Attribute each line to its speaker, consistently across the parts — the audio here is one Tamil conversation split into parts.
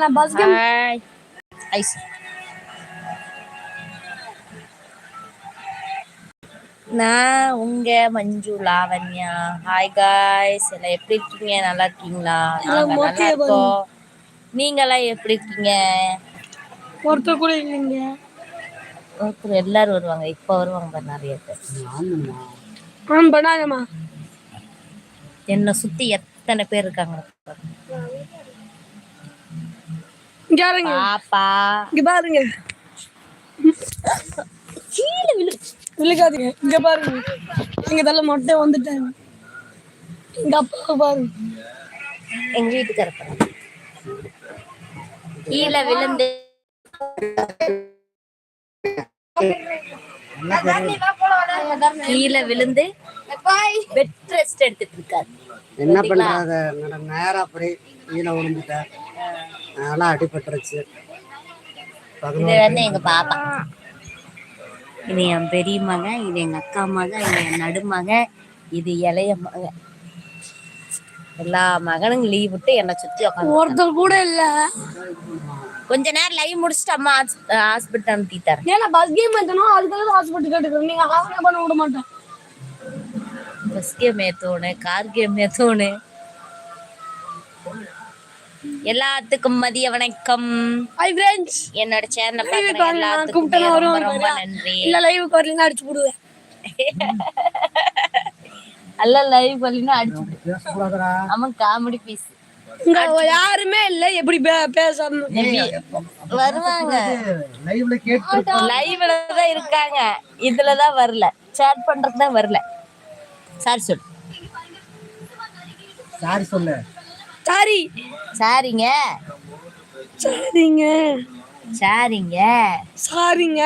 Speaker 1: na basket.
Speaker 2: Hi. Ice. நான் உங்க மஞ்சு லாவண்யா ஹாய் காய்ஸ் எல்லாம் எப்படி இருக்கீங்க நல்லா இருக்கீங்களா நீங்க எல்லாம் எப்படி இருக்கீங்க
Speaker 1: ஒருத்தர் கூட இல்லைங்க
Speaker 2: ஒருத்தர் எல்லாரும் வருவாங்க இப்ப வருவாங்க நிறைய
Speaker 1: பேர் பண்ணாதம்மா
Speaker 2: என்னை சுத்தி எத்தனை பேர் இருக்காங்க இங்க பாருங்க பாப்பா
Speaker 1: இங்க பாருங்க கீழே விழு விழுகாதீங்க இங்க பாருங்க எங்க தலை மொட்டை வந்துட்டாங்க எங்க அப்பா பாருங்க
Speaker 2: எங்க வீட்டுக்காரப்பா கீழே விழுந்து கீழே விழுந்து பெட் ரெஸ்ட் எடுத்துட்டு இருக்காரு
Speaker 3: என்ன பண்றாங்க நேரா போய் கீழே விழுந்துட்டேன் அதெல்லாம் அடிபட்டுருச்சு
Speaker 2: எங்க பாப்பா இது என் பெரிய மகன் இது எங்க அக்கா மகன் இது என் நடுமகன் இது இளைய மகன் எல்லா மகனும் லீவ் விட்டு என்ன சுத்தி
Speaker 1: ஒருத்தர் கூட இல்ல
Speaker 2: கொஞ்ச நேரம் லைவ் முடிச்சுட்டு அம்மா ஹாஸ்பிட்டல் அனுப்பித்தாரு
Speaker 1: ஏன்னா பஸ் கேம் ஏத்தணும் அதுக்காக ஹாஸ்பிட்டல் கேட்டுக்கிறேன் நீங்க ஹாஸ்பிட்டல் பண்ண விட மாட்டோம்
Speaker 2: பஸ் கேம் ஏத்தோனு கார் கேம் ஏத்தோனு எல்லாத்துக்கும் மதிய வணக்கம் ஹாய் ஃப்ரெண்ட்ஸ் என்னோட சேனல் எல்லாத்துக்கும் ரொம்ப நன்றி
Speaker 1: இல்ல லைவ் வரலனா அடிச்சு போடுவேன்
Speaker 2: அல்ல லைவ் வரலனா அடிச்சு ஆமா காமெடி பீஸ்
Speaker 1: இங்க யாருமே இல்ல எப்படி பேசணும்
Speaker 2: வருவாங்க லைவ்ல கேட்டு லைவ்ல தான் இருக்காங்க இதுல தான் வரல சேட் பண்றது தான் வரல சாரி சொல்லு
Speaker 3: சாரி சொல்லு
Speaker 1: சாரி சாரிங்க சாரிங்க சாரிங்க சாரிங்க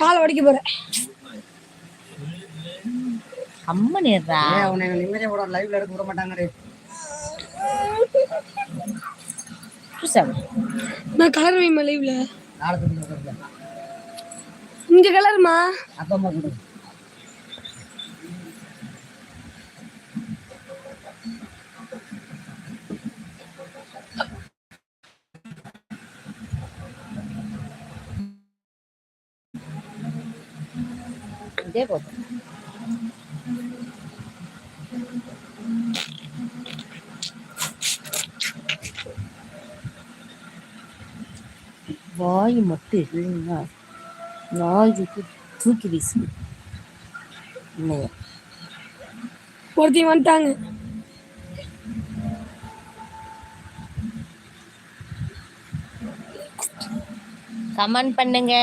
Speaker 1: காலை உடைக்க போறேன்
Speaker 2: அம்மா நேர்றா
Speaker 3: உன்னை நிம்மதியா கூட லைவ்ல எடுக்க விட மாட்டாங்க
Speaker 1: நான் கலர் வைமா லைவ்ல இங்க கலருமா அப்பா அம்மா
Speaker 2: இதே போதும் வாய் மட்டும் இல்லைங்களா நாய்க்கு தூக்கி வீசு இல்லையா
Speaker 1: ஒருத்தி வந்துட்டாங்க
Speaker 2: கமெண்ட் பண்ணுங்க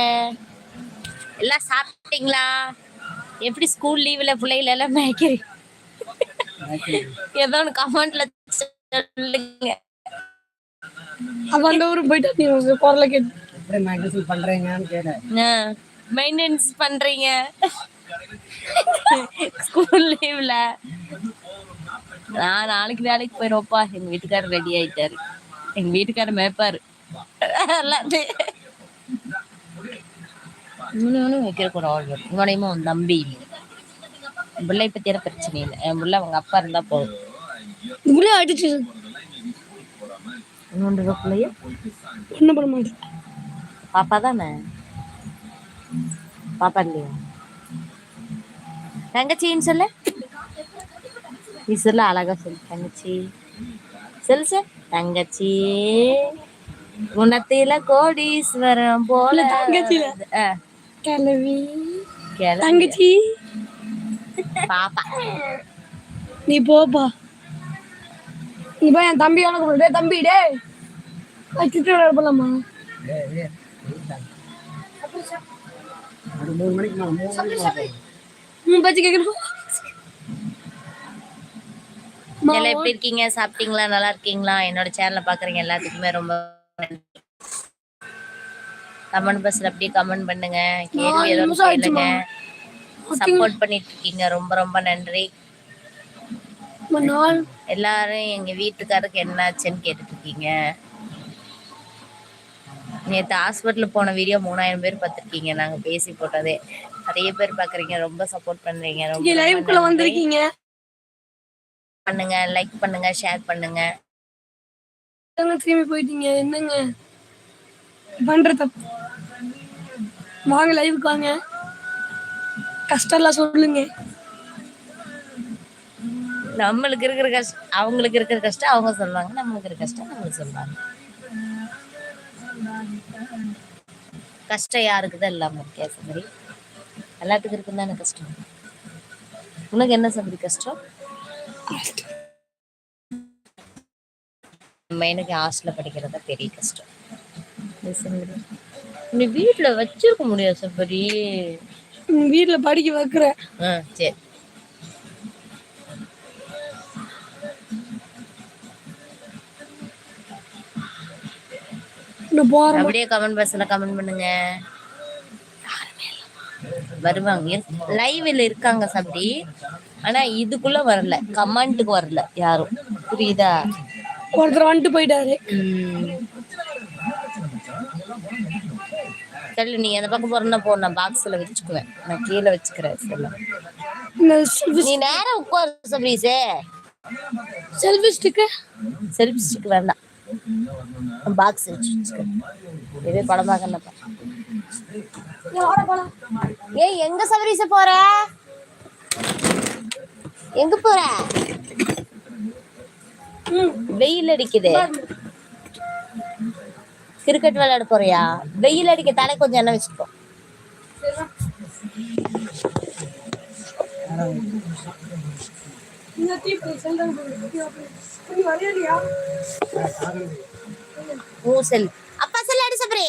Speaker 2: எல்லாம் சாப்பிட்டீங்களா எப்படி ஸ்கூல் லீவ்ல பிள்ளைகள எல்லாம் மேய்க்கிறீ ஏதோ ஒன்று கமெண்ட்ல சொல்லுங்க
Speaker 1: அவங்க ஊரு ஊருக்கு போயிட்டு நீ உங்க குரலை
Speaker 3: கேட்டு பண்றீங்கன்னு
Speaker 2: மெயின்டெனன்ஸ் பண்றீங்க ஸ்கூல் லீவ்ல நான் நாளைக்கு வேலைக்கு போயிருவோப்பா எங்க வீட்டுக்காரர் ரெடி ஆயிட்டாரு எங்க வீட்டுக்காரர் மேய்ப்பாரு எல்லாத்தையும் இவனும் வைக்கிறக்கூட ஆள் வரும் இவனையுமே அவன் நம்பி என் பிள்ளை பத்தி எனக்கு பிரச்சனை இல்லை என் பிள்ளை அவங்க அப்பா இருந்தா
Speaker 1: போதும் அடிச்சு பிள்ளைய என்ன பண்ண
Speaker 2: பாப்பா தானே பாப்பா இல்லையா தங்கச்சின்னு சொல்லு நீ சொல்ல அழகா சொல்லு தங்கச்சி சொல்லு சார் தங்கச்சி குணத்தில கோடீஸ்வரம் போல
Speaker 1: தங்கச்சி ஆஹ் கிளவி தங்கச்சி பாப்பா நீ போப்பா நீ போய் என் தம்பி உனக்கு டே தம்பி டே சுற்றி விளையாட போலாமா மூணு மணிக்கு மூணு பேச்சு
Speaker 2: எல்லாம் எப்படி இருக்கீங்க சாப்பிட்டீங்களா நல்லா இருக்கீங்களா என்னோட சேனலை பாக்குறீங்க எல்லாத்துக்குமே ரொம்ப கமெண்ட் பாக்ஸ்ல அப்படியே கமெண்ட் பண்ணுங்க கேள்வி ஏதாவது கேளுங்க சப்போர்ட் பண்ணிட்டு இருக்கீங்க ரொம்ப ரொம்ப நன்றி எல்லாரும் எங்க வீட்டுக்காருக்கு என்னாச்சுன்னு கேட்டுட்டு இருக்கீங்க நேற்று ஹாஸ்பிட்டல் போன வீடியோ மூணாயிரம் பேர் பார்த்துருக்கீங்க நாங்க பேசி போட்டதே நிறைய பேர் பாக்குறீங்க ரொம்ப சப்போர்ட் பண்றீங்க
Speaker 1: ரொம்ப லைவ்க்குள்ள வந்திருக்கீங்க
Speaker 2: பண்ணுங்க லைக் பண்ணுங்க ஷேர் பண்ணுங்க
Speaker 1: திரும்பி போயிட்டீங்க என்னங்க பண்ற தப்பு வாங்க லைவுக்கு வாங்க கஷ்டம்லாம் சொல்லுங்க
Speaker 2: நம்மளுக்கு இருக்கிற கஷ்டம் அவங்களுக்கு இருக்கிற கஷ்டம் அவங்க சொல்லுவாங்க நம்மளுக்கு இருக்கிற கஷ்டம் நம்மளுக்கு சொல்லுவாங்க கஷ்டம் யாருக்கு தான் இல்லாமல் இருக்கே சம்பரி எல்லாத்துக்கும் இருக்கும் தானே கஷ்டம் உனக்கு என்ன சம்பரி கஷ்டம் நம்ம எனக்கு ஹாஸ்டலில் பெரிய கஷ்டம் நீ வீட்ல வச்சிருக்க முடியாது சபரி
Speaker 1: வீட்ல படிக்க வைக்கிற
Speaker 2: சரி அப்படியே கமெண்ட் பாக்ஸ்ல கமெண்ட் பண்ணுங்க வருவாங்க லைவ்ல இருக்காங்க சபரி ஆனா இதுக்குள்ள வரல கமெண்ட்டுக்கு வரல யாரும் புரியுதா
Speaker 1: ஒருத்தர் வந்துட்டு போயிட்டாரு
Speaker 2: தள்ளி நீ அந்த பக்கம் போறேன்னா போ நான் பாக்ஸ்ல வச்சுக்குவேன் நான் கீழே வச்சுக்கிறேன் சொல்ல நீ நேரம் உட்காரு சபரீஸே
Speaker 1: செல்ஃபி ஸ்டிக்
Speaker 2: செல்ஃபி ஸ்டிக் வேண்டாம் பாக்ஸ் வச்சு இதே படம் பார்க்கலப்பா ஏய் எங்க சபரீஸ போற எங்க போற வெயில் அடிக்குது கிரிக்கெட் விளையாட போறியா வெயில் அடிக்க தலை கொஞ்சம் எண்ணெய் வச்சுக்கோ ஓ செல் அப்பா செல் அடி சபரி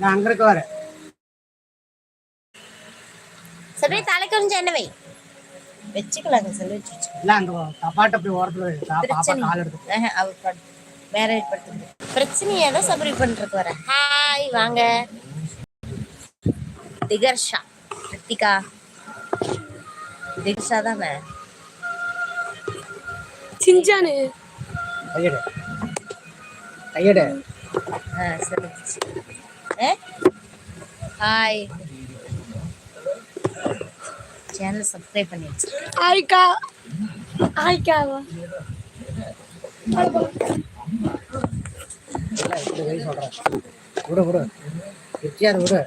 Speaker 3: நான் அங்க இருக்க வரேன்
Speaker 2: சபரி தலை கொஞ்சம் எண்ணெய் வை வச்சுக்கலாங்க செல் வச்சு
Speaker 3: இல்ல அங்க கபாட் அப்படி ஓரத்துல
Speaker 2: இருக்கா பிரச்சனையை தான் சபரி பண்ணிட்டு வரேன் ஹாய் வாங்க திகர்ஷா ரித்திகா திகர்ஷா தானே
Speaker 1: சிஞ்சானு
Speaker 3: கையடு கையடு ஆ
Speaker 2: ஹாய் சேனல் சப்ஸ்கிரைப் பண்ணி
Speaker 1: வச்சிருக்கேன் ஆய்க்கா ஆய்க்காவா
Speaker 3: விட விட எச்சியார் விட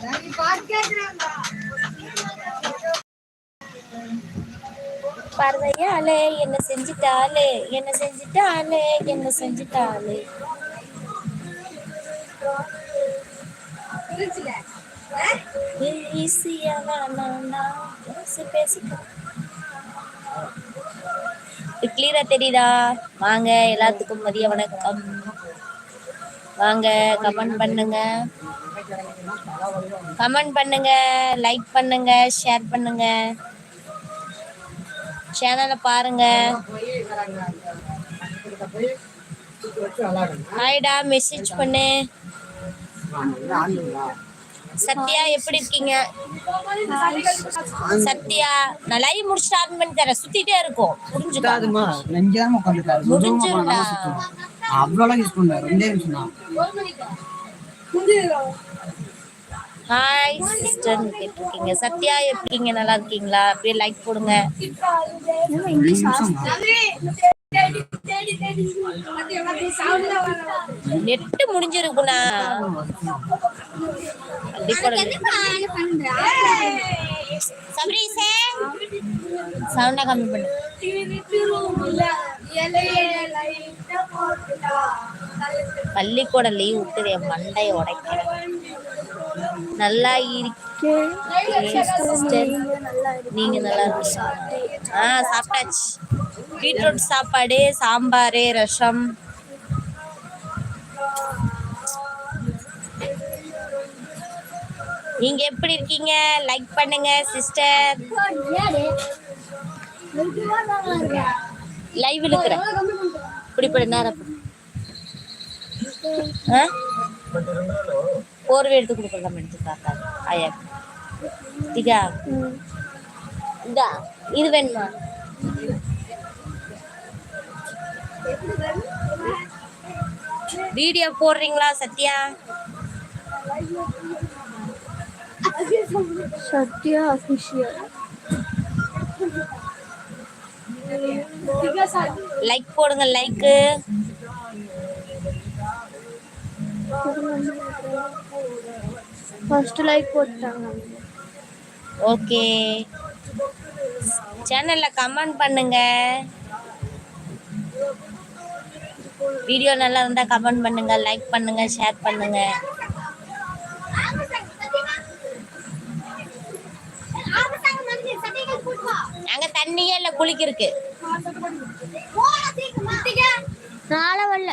Speaker 2: இந்த பார்க்கிறேன் பார்வையாலே என்ன செஞ்சுட்டாலே என்ன செஞ்சுட்டாலே என்ன செஞ்சுட்டாலே ஈஸியா பேசிக்கலாம் கிளியரா தெரியுதா வாங்க எல்லாத்துக்கும் மதிய வணக்கம் வாங்க கமெண்ட் பண்ணுங்க கமெண்ட் பண்ணுங்க லைக் பண்ணுங்க ஷேர் பண்ணுங்க சேனலை பாருங்க ஹாய்டா மெசேஜ் பண்ணு சத்யா எப்படி இருக்கீங்க சத்யா நான் முடிச்சு ஆன் பண்ணி தர சுத்திட்டே இருக்கும்
Speaker 3: புரிஞ்சுக்காதுமா நெஞ்சாம உட்காந்துட்டாரு
Speaker 2: முடிஞ்சிருக்கா
Speaker 3: அவ்வளோ யூஸ் பண்ணாரு ரெண்டே நிமிஷம் தான்
Speaker 2: ஹாய் சிஸ்டர்னு கேட்டிருக்கீங்க சத்யா எப்படி இருக்கீங்க நல்லா இருக்கீங்களா அப்படியே லைக் போடுங்க நெட்டு முடிஞ்சிருக்குண்ணா அப்படி கம்மி பள்ளிக்கூட லீவ் விட்டு என் மண்டையை உடைக்கிறேன் நல்லா இருக்கேன் சிஸ்டர் நீங்கள் நல்லா இருக்கீங்க ஆ சாப்பிட்டாச்சு பீட்ரூட் சாப்பாடு சாம்பார் ரசம் நீங்க எப்படி இருக்கீங்க லைக் பண்ணுங்க சிஸ்டர் லைவ் இருக்கிறேன் இப்படி நேரம் ஆ போர்வை எடுத்து கொடுக்கலாம் எடுத்து பார்த்தாங்க ஆயாக்கு இதா இதா இது வேணுமா வீடியோ போடுறீங்களா சத்யா
Speaker 1: சத்யா அபிஷியல்
Speaker 2: லைக் போடுங்க லைக்கு
Speaker 1: ஃபர்ஸ்ட் லைக் போட்டாங்க
Speaker 2: ஓகே சேனல்ல கமெண்ட் பண்ணுங்க வீடியோ நல்லா இருந்தா கமெண்ட் பண்ணுங்க லைக் பண்ணுங்க ஷேர் பண்ணுங்க அங்க தண்ணியே இல்ல குளிக்கிறதுக்கு நாளை வரல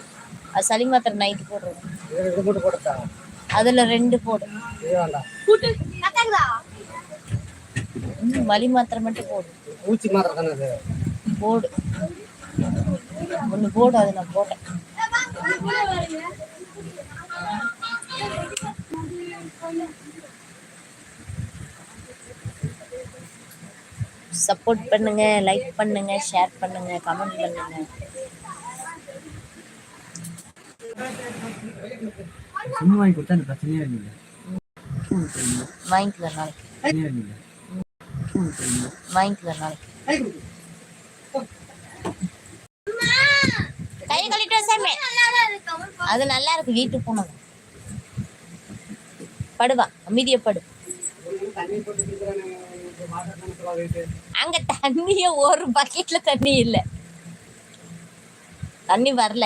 Speaker 2: அது சளி மாத்திரை நைட்டு போடுறோம் அதில் ரெண்டு போடு வலி மாத்திரை மட்டும் போடு
Speaker 3: பூச்சி மாத்திரை தானே
Speaker 2: போடு ஒன்று போடு அதை நான் போட்டேன் சப்போர்ட் பண்ணுங்க லைக் பண்ணுங்க ஷேர் பண்ணுங்க கமெண்ட் பண்ணுங்க சிம் வாங்கி கொடுத்தா அந்த பிரச்சனையே வாங்கிக்கலாம் நாளைக்கு வாங்கிக்கலாம் நாளைக்கு கை அது நல்லா இருக்கு வீட்டுக்கு போனது படுவா அமைதிய படு அங்க தண்ணிய ஒரு பக்கெட்ல தண்ணி இல்ல தண்ணி வரல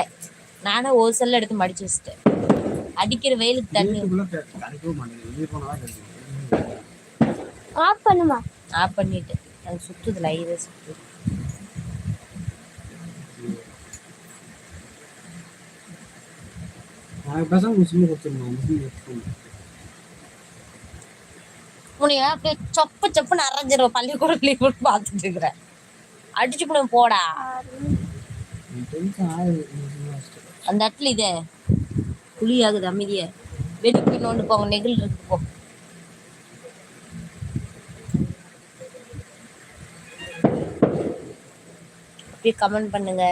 Speaker 2: நானும் ஒரு செல்ல எடுத்து மடிச்சு வச்சுட்டேன் அடிக்கிற வெயிலுக்கு தண்ணி ஆஃப் பண்ணுமா ஆஃப் பண்ணிட்டு அது சுத்துது லைவே சுத்துது உனியா அப்படியே சொப்பு சொப்புன்னு அரைஞ்சிரும் பள்ளிக்கூடம் லீவ் பார்த்துட்டு இருக்கிறேன் அடிச்சு போடா அந்த இடத்துல இதே குழி ஆகுது அமைதியா போய் நோண்டு போங்க நெகிழ் இருக்கு போ அப்படியே கமெண்ட் பண்ணுங்க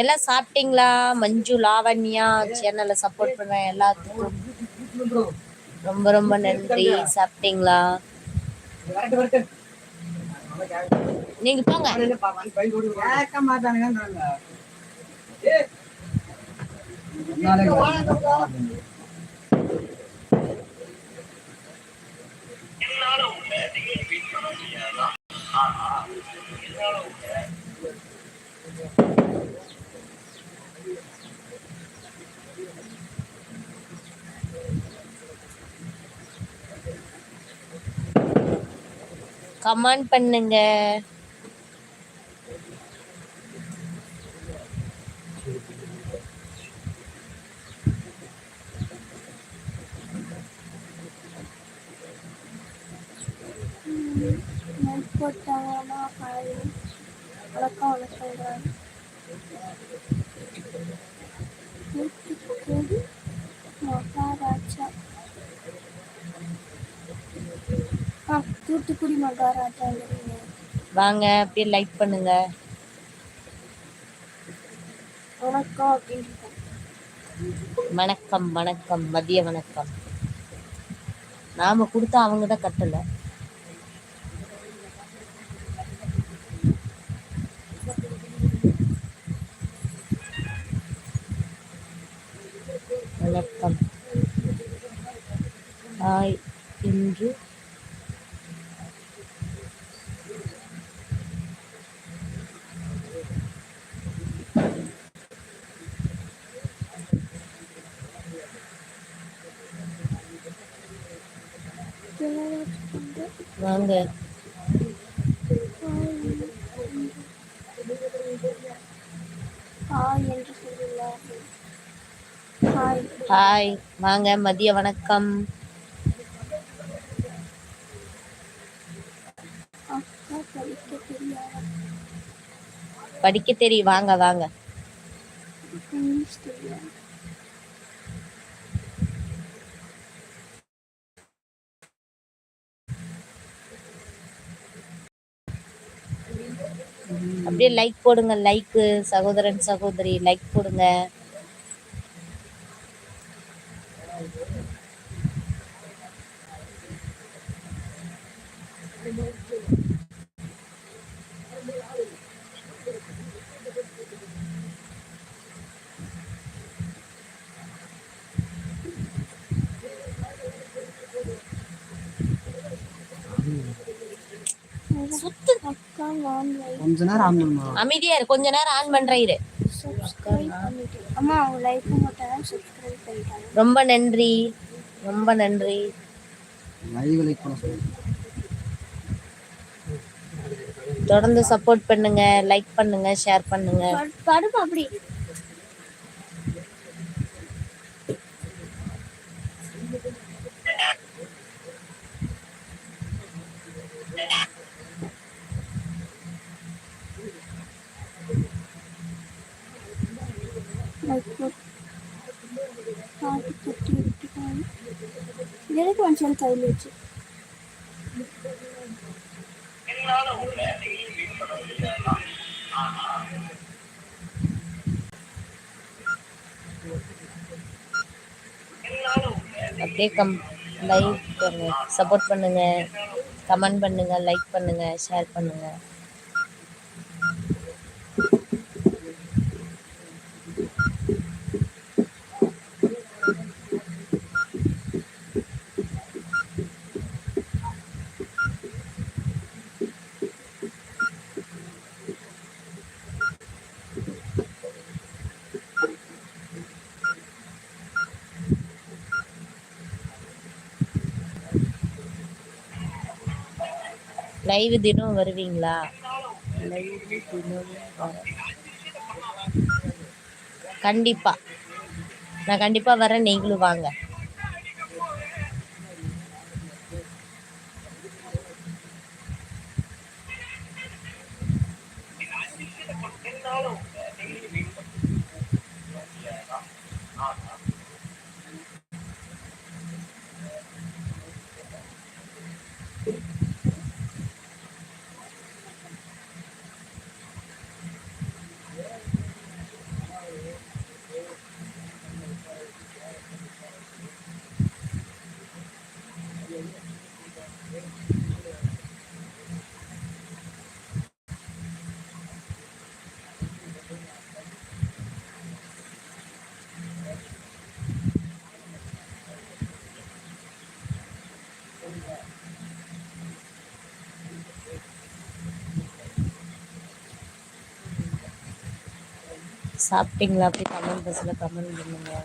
Speaker 2: எல்லாம் சாப்பிட்டீங்களா மஞ்சு லாவண்யா சேனலை சப்போர்ட் பண்ண எல்லாத்துக்கும் ரொம்ப ரொம்ப நன்றி சாப்பிட்டீங்களா நீங்க போங்க எல்லாரும் கமெண்ட் பண்ணுங்க போட்டாங்கன்னா you. வணக்கம் தூத்துக்குடி மகாராஜா வாங்க அப்படியே லைக் பண்ணுங்க வணக்கம் வணக்கம் வணக்கம் மதிய வணக்கம் நாம கொடுத்தா அவங்க தான் கட்டலை பாருங்க ஹாய் வாங்க மதிய வணக்கம் படிக்க தெரியும் வாங்க வாங்க அப்படியே லைக் போடுங்க லைக்கு சகோதரன் சகோதரி லைக் போடுங்க Thank you. கொஞ்ச நேரம் ஆன் பண்ணுமா அமைதியா இரு கொஞ்ச நேரம் ஆன் பண்ற இரு ரொம்ப நன்றி ரொம்ப நன்றி தொடர்ந்து சப்போர்ட் பண்ணுங்க லைக் பண்ணுங்க ஷேர் பண்ணுங்க அப்படி எனக்கு తొట్టి పెట్టుకొని வச்சு அப்படியே கம் லைக் பண்ணுங்க சப்போர்ட் பண்ணுங்க கமெண்ட் பண்ணுங்க லைக் பண்ணுங்க ஷேர் பண்ணுங்க லைவ் தினம் வருவீங்களா லைவ் தினம் கண்டிப்பாக நான் கண்டிப்பாக வரேன் நீங்களும் வாங்க சாப்பிட்டீங்களா அப்படி கமெண்ட் பாக்ஸில் கமெண்ட் பண்ணுங்கள்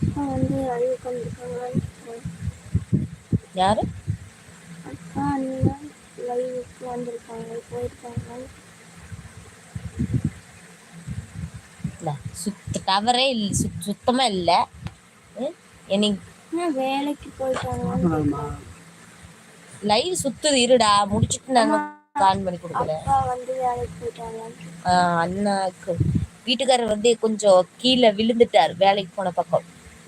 Speaker 1: அக்கா வந்து அழுகி உட்காந்துருக்காங்க யாரு அக்கா அண்ணன் லைவுக்கு வந்திருக்காங்க போயிருக்காங்க
Speaker 2: இல்லை சுத்த டவரே இல்ல சுத்தமா இல்ல இல்லை எனக்கு
Speaker 1: வேலைக்கு போயிட்டாங்க
Speaker 2: லைவ் சுத்துது இருடா முடிச்சிட்டு நான் கால் பண்ணி
Speaker 1: கொடுக்கல வந்து வேலைக்கு போயிட்டாங்க
Speaker 2: அண்ணாக்கு வீட்டுக்காரர் வந்து கொஞ்சம் கீழ விழுந்துட்டார் வேலைக்கு போன பக்கம்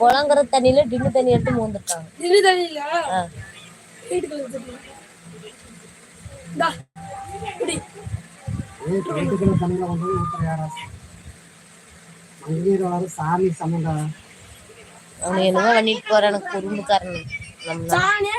Speaker 2: குளங்குற தண்ணியில டின்னு தண்ணி எடுத்து மூந்துட்டாங்க
Speaker 1: டின்னு தண்ணியில வீட்டுக்குள்ள
Speaker 2: தண்ணியில கொண்டு போய் சாமி சமந்தா என்னமோ பண்ணிட்டு போறான் குறும்புக்காரன் சாணியே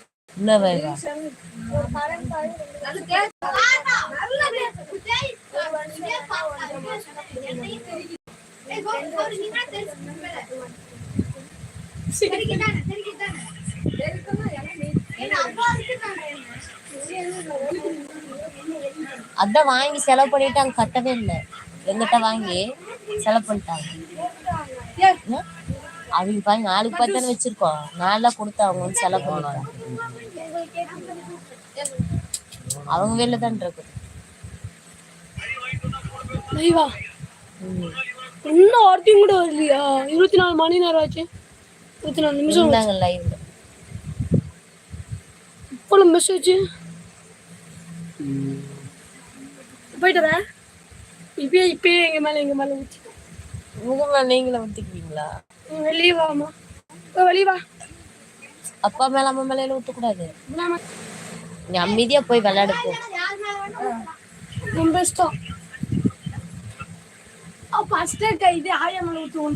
Speaker 2: உள்ள அதான் வாங்கி செலவு பண்ணிட்டு அங்க கட்டவே இல்லை எங்கிட்ட வாங்கி செலவு பண்ணிட்டாங்க அவங்க பாருங்க நாளைக்கு பார்த்தானே வச்சிருக்கோம் நாளெல்லாம் கொடுத்து அவங்க வந்து செலவு பண்ணுவாங்க அவங்க வெளில தான் இருக்கு
Speaker 1: லைவா இன்னும் ஒருத்தையும் கூட வரலையா இருபத்தி நாலு மணி நேரம் ஆச்சு இருபத்தி நாலு நிமிஷம் நாங்கள் லைவ்ல இப்போ மெசேஜ் போயிட்டு இப்பயே இப்பயே எங்க மேல எங்க மேல ஊற்றி
Speaker 2: முகம்ல நீங்களே ஊத்திக்குவீங்களா
Speaker 1: வெளியே வாமா வெளியே வா
Speaker 2: அப்பா மேல அம்மா மேல ஊத்தக்கூடாது நீ அமைதியா போய் விளையாட போ
Speaker 1: ரொம்ப இஷ்டம் ஃபர்ஸ்ட் இது ஆயம் ஊத்து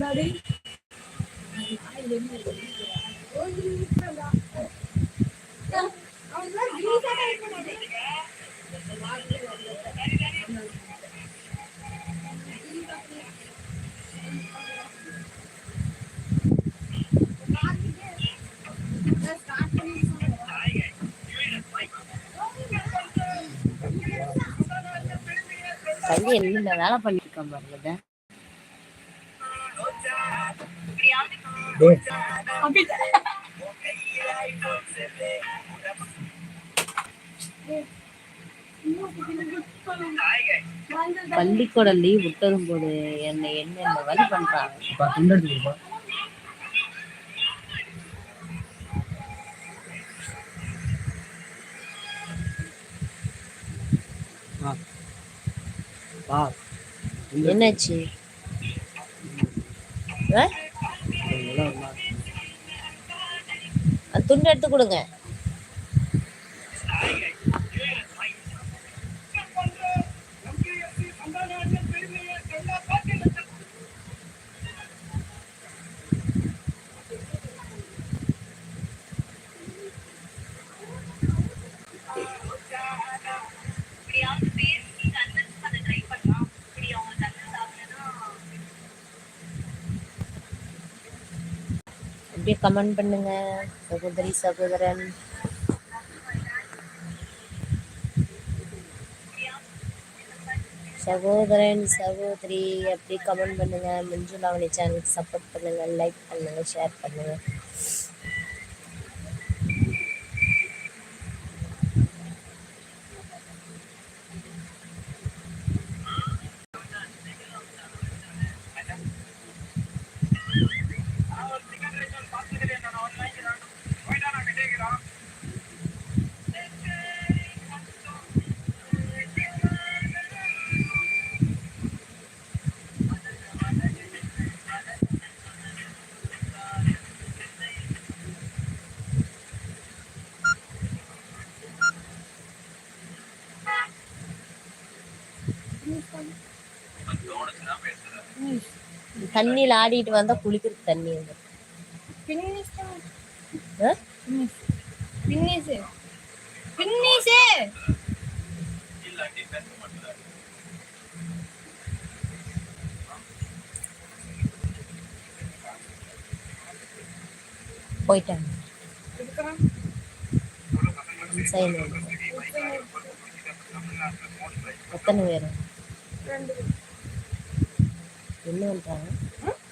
Speaker 2: கையில என்ன வேலை பண்ணிருக்கேன் பாருங்க பள்ளிக்கூட லீவ் விட்டதும் போது என்னை என்ன வழி பண்றாங்க ஆ என்னாச்சு துண்டு எடுத்து கொடுங்க கமெண்ட் பண்ணுங்க சகோதரி சகோதரன் சகோதரன் சகோதரி அப்படி கமெண்ட் பண்ணுங்க மஞ்சுளாவணி சேனலுக்கு சப்போர்ட் பண்ணுங்க லைக் பண்ணுங்க ஷேர் பண்ணுங்க தண்ணியில் ஆடிட்டு வந்தால் குளிக்கிறதுக்கு தண்ணி வந்து போயிட்டாங்க எத்தனை பேர் என்ன பண்ணுறாங்க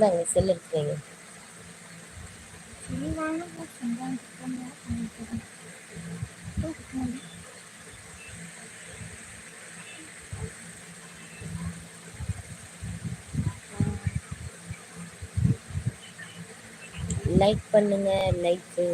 Speaker 2: இந்தாங்க செல் எடுத்துக்கங்க லைக் பண்ணுங்க லைக்கு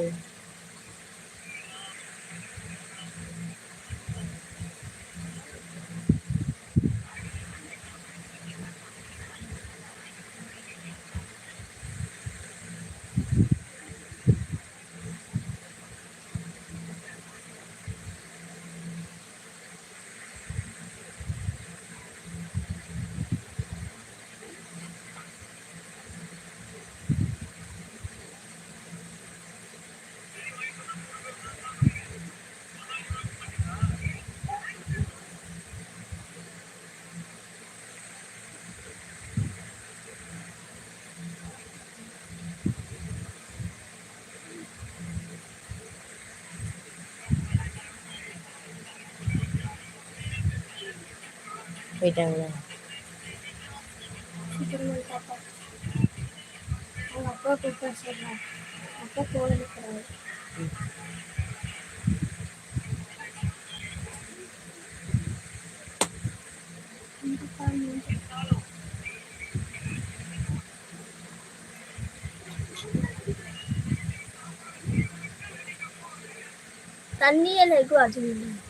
Speaker 2: போயிட்டாங்களா எங்கள் அப்பா கூப்பிட சொல்கிறேன் அப்பா போகக்கூடாது
Speaker 1: தண்ணியில் இருக்கும் அது